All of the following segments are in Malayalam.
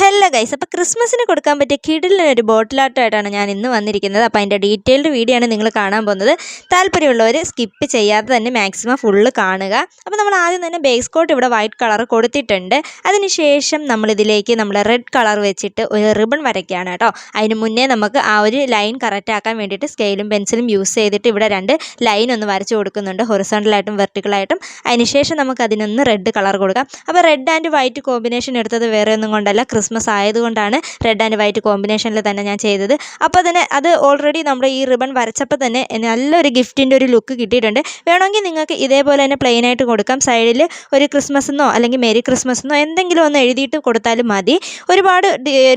ഹലോ ഗൈസ് അപ്പോൾ ക്രിസ്മസിന് കൊടുക്കാൻ പറ്റിയ കിടിലിനൊരു ബോട്ടിലാട്ടമായിട്ടാണ് ഞാൻ ഇന്ന് വന്നിരിക്കുന്നത്. അപ്പോൾ അതിന്റെ ഡീറ്റെയിൽഡ് വീഡിയോ ആണ് നിങ്ങൾ കാണാൻ പോകുന്നത്. താല്പര്യമുള്ളവർ സ്കിപ്പ് ചെയ്യാതെ തന്നെ മാക്സിമം ഫുള്ള് കാണുക. അപ്പോൾ നമ്മൾ ആദ്യം തന്നെ ബേസ് കോട്ട് ഇവിടെ വൈറ്റ് കളർ കൊടുത്തിട്ടുണ്ട്. അതിനുശേഷം നമ്മളിതിലേക്ക് നമ്മൾ റെഡ് കളർ വെച്ചിട്ട് ഒരു റിബൺ വരയ്ക്കുകയാണ് കേട്ടോ. അതിന് മുന്നേ നമുക്ക് ആ ഒരു ലൈൻ കറക്റ്റ് ആക്കാൻ വേണ്ടിയിട്ട് സ്കെയിലും പെൻസിലും യൂസ് ചെയ്തിട്ട് ഇവിടെ രണ്ട് ലൈൻ ഒന്ന് വരച്ച് കൊടുക്കുന്നുണ്ട്. ഹൊറിസോണ്ടലായിട്ടും വെർട്ടിക്കലായിട്ടും അതിനുശേഷം നമുക്ക് അതിനൊന്ന് റെഡ് കളർ കൊടുക്കാം. അപ്പോൾ റെഡ് ആൻഡ് വൈറ്റ് കോമ്പിനേഷൻ എടുത്തത് വേറെ ഒന്നും കൊണ്ടല്ല. ക്രിസ്മസ് ആയതുകൊണ്ടാണ് റെഡ് ആൻഡ് വൈറ്റ് കോമ്പിനേഷനിൽ തന്നെ ഞാൻ ചെയ്തത്. അപ്പോൾ തന്നെ അത് ഓൾറെഡി നമ്മുടെ ഈ റിബൺ വരച്ചപ്പോൾ തന്നെ നല്ലൊരു ഗിഫ്റ്റിന്റെ ഒരു ലുക്ക് കിട്ടിയിട്ടുണ്ട്. വേണമെങ്കിൽ നിങ്ങൾക്ക് ഇതേപോലെ തന്നെ പ്ലെയിൻ ആയിട്ട് കൊടുക്കാം. സൈഡിൽ ഒരു ക്രിസ്മസ് എന്നോ അല്ലെങ്കിൽ മേരി ക്രിസ്മസ് എന്നോ എന്തെങ്കിലും ഒന്ന് എഴുതിയിട്ട് കൊടുത്താലും മതി. ഒരുപാട്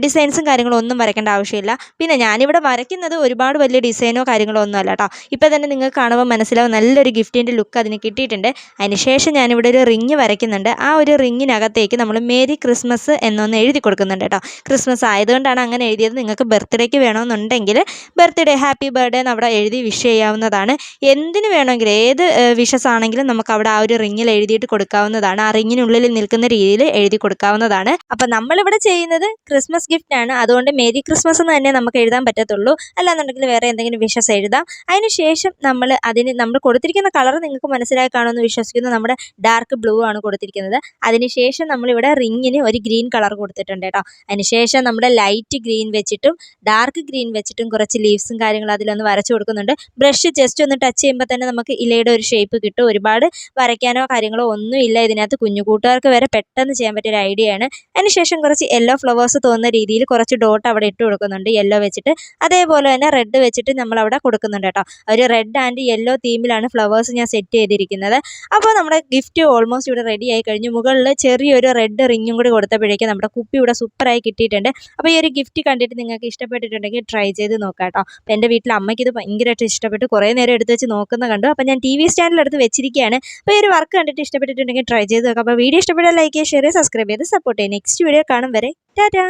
ഡിസൈൻസും കാര്യങ്ങളും ഒന്നും വരയ്ക്കേണ്ട ആവശ്യമില്ല. പിന്നെ ഞാനിവിടെ വരയ്ക്കുന്നത് ഒരുപാട് വലിയ ഡിസൈനോ കാര്യങ്ങളോ ഒന്നും അല്ല കേട്ടോ ഇപ്പോൾ തന്നെ നിങ്ങൾക്ക് കാണുമ്പോൾ മനസ്സിലാവും നല്ലൊരു ഗിഫ്റ്റിന്റെ ലുക്ക് അതിന് കിട്ടിയിട്ടുണ്ട്. അതിനുശേഷം ഞാനിവിടെ ഒരു റിങ് വരയ്ക്കുന്നുണ്ട്. ആ ഒരു റിങ്ങിനകത്തേക്ക് നമ്മൾ മേരി ക്രിസ്മസ് എന്നൊന്ന് എഴുതി കൊടുക്കുന്നുണ്ട് കേട്ടോ. ക്രിസ്മസ് ആയതുകൊണ്ടാണ് അങ്ങനെ എഴുതിയത്. നിങ്ങൾക്ക് ബർത്ത്ഡേക്ക് വേണമെന്നുണ്ടെങ്കിൽ ബർത്ത്ഡേ ഹാപ്പി ബർത്ത്ഡേ എന്ന് അവിടെ എഴുതി വിഷ് ചെയ്യാവുന്നതാണ്. എന്തിനു വേണമെങ്കിലും ഏത് വിഷസ് ആണെങ്കിലും നമുക്ക് അവിടെ ആ ഒരു റിങ്ങിൽ എഴുതിയിട്ട് കൊടുക്കാവുന്നതാണ്. ആ റിങ്ങിനുള്ളിൽ നിൽക്കുന്ന രീതിയിൽ എഴുതി കൊടുക്കാവുന്നതാണ്. അപ്പം നമ്മളിവിടെ ചെയ്യുന്നത് ക്രിസ്മസ് ഗിഫ്റ്റ് ആണ്. അതുകൊണ്ട് മേരി ക്രിസ്മസ് എന്ന് തന്നെ നമുക്ക് എഴുതാൻ പറ്റത്തുള്ളൂ. അല്ലാന്നുണ്ടെങ്കിൽ വേറെ എന്തെങ്കിലും വിഷസ് എഴുതാം. അതിനുശേഷം നമ്മൾ അതിന് നമ്മൾ കൊടുത്തിരിക്കുന്ന കളർ നിങ്ങൾക്ക് മനസ്സിലായി കാണുമെന്ന് വിശ്വസിക്കുന്നു. നമ്മുടെ ഡാർക്ക് ബ്ലൂ ആണ് കൊടുത്തിരിക്കുന്നത്. അതിനുശേഷം നമ്മളിവിടെ റിങ്ങിന് ഒരു ഗ്രീൻ കളർ കൊടുത്തിട്ടുണ്ട് കേട്ടോ. അതിനുശേഷം നമ്മുടെ ലൈറ്റ് ഗ്രീൻ വെച്ചിട്ടും ഡാർക്ക് ഗ്രീൻ വെച്ചിട്ടും കുറച്ച് ലീവ്സും കാര്യങ്ങളും അതിലൊന്ന് വരച്ചു കൊടുക്കുന്നുണ്ട്. ബ്രഷ് ജസ്റ്റ് ഒന്ന് ടച്ച് ചെയ്യുമ്പോൾ തന്നെ നമുക്ക് ഇലയുടെ ഒരു ഷേപ്പ് കിട്ടും. ഒരുപാട് വരയ്ക്കാനോ കാര്യങ്ങളോ ഒന്നും ഇല്ല ഇതിനകത്ത്. കുഞ്ഞു കൂട്ടുകാർക്ക് വരെ പെട്ടെന്ന് ചെയ്യാൻ പറ്റിയൊരു ഐഡിയ ആണ്. അതിനുശേഷം കുറച്ച് യെല്ലോ ഫ്ലവേഴ്സ് തോന്നുന്ന രീതിയിൽ കുറച്ച് ഡോട്ട് അവിടെ ഇട്ട് കൊടുക്കുന്നുണ്ട്. യെല്ലോ വെച്ചിട്ട്. അതേപോലെ തന്നെ റെഡ് വെച്ചിട്ട് നമ്മൾ അവിടെ കൊടുക്കുന്നുണ്ട് കേട്ടോ. ഒരു റെഡ് ആൻഡ് യെല്ലോ തീമിലാണ് ഫ്ലവേഴ്സ് ഞാൻ സെറ്റ് ചെയ്തിരിക്കുന്നത്. അപ്പോൾ നമ്മുടെ ഗിഫ്റ്റ് ഓൾമോസ്റ്റ് ഇവിടെ റെഡി ആയി കഴിഞ്ഞു. മുകളിൽ ചെറിയൊരു റെഡ് റിങ്ങും കൂടി കൊടുത്തപ്പോഴേക്കും നമ്മുടെ കുപ്പി ഇവിടെ സൂപ്പറായി കിട്ടിയിട്ടുണ്ട്. അപ്പോൾ ഈ ഒരു ഗിഫ്റ്റ് കണ്ടിട്ട് നിങ്ങൾക്ക് ഇഷ്ടപ്പെട്ടിട്ടുണ്ടെങ്കിൽ ട്രൈ ചെയ്ത് നോക്കാം കേട്ടോ. അപ്പോൾ എന്റെ വീട്ടിൽ അമ്മയ്ക്ക് ഇത് ഭയങ്കരമായിട്ട് ഇഷ്ടപ്പെട്ട്. കുറേ നേരം എടുത്ത് വെച്ച് നോക്കുന്ന കണ്ടു. അപ്പോൾ ഞാൻ ടി വി സ്റ്റാൻഡിലെടുത്ത് വെച്ചിരിക്കുകയാണ്. അപ്പോൾ ഈ ഒരു വർക്ക് കണ്ടിട്ട് ഇഷ്ടപ്പെട്ടിട്ടുണ്ടെങ്കിൽ ട്രൈ ചെയ്ത് നോക്കാം. അപ്പോൾ വീഡിയോ ഇഷ്ടപ്പെട്ടാൽ ലൈക്ക് ചെയ്യുക ഷെയർ സബ്സ്ക്രൈബ് ചെയ്ത് സപ്പോർട്ട് ചെയ്യുക. നെക്സ്റ്റ് വീഡിയോ കാണും വരെ. ടാറ്റാ.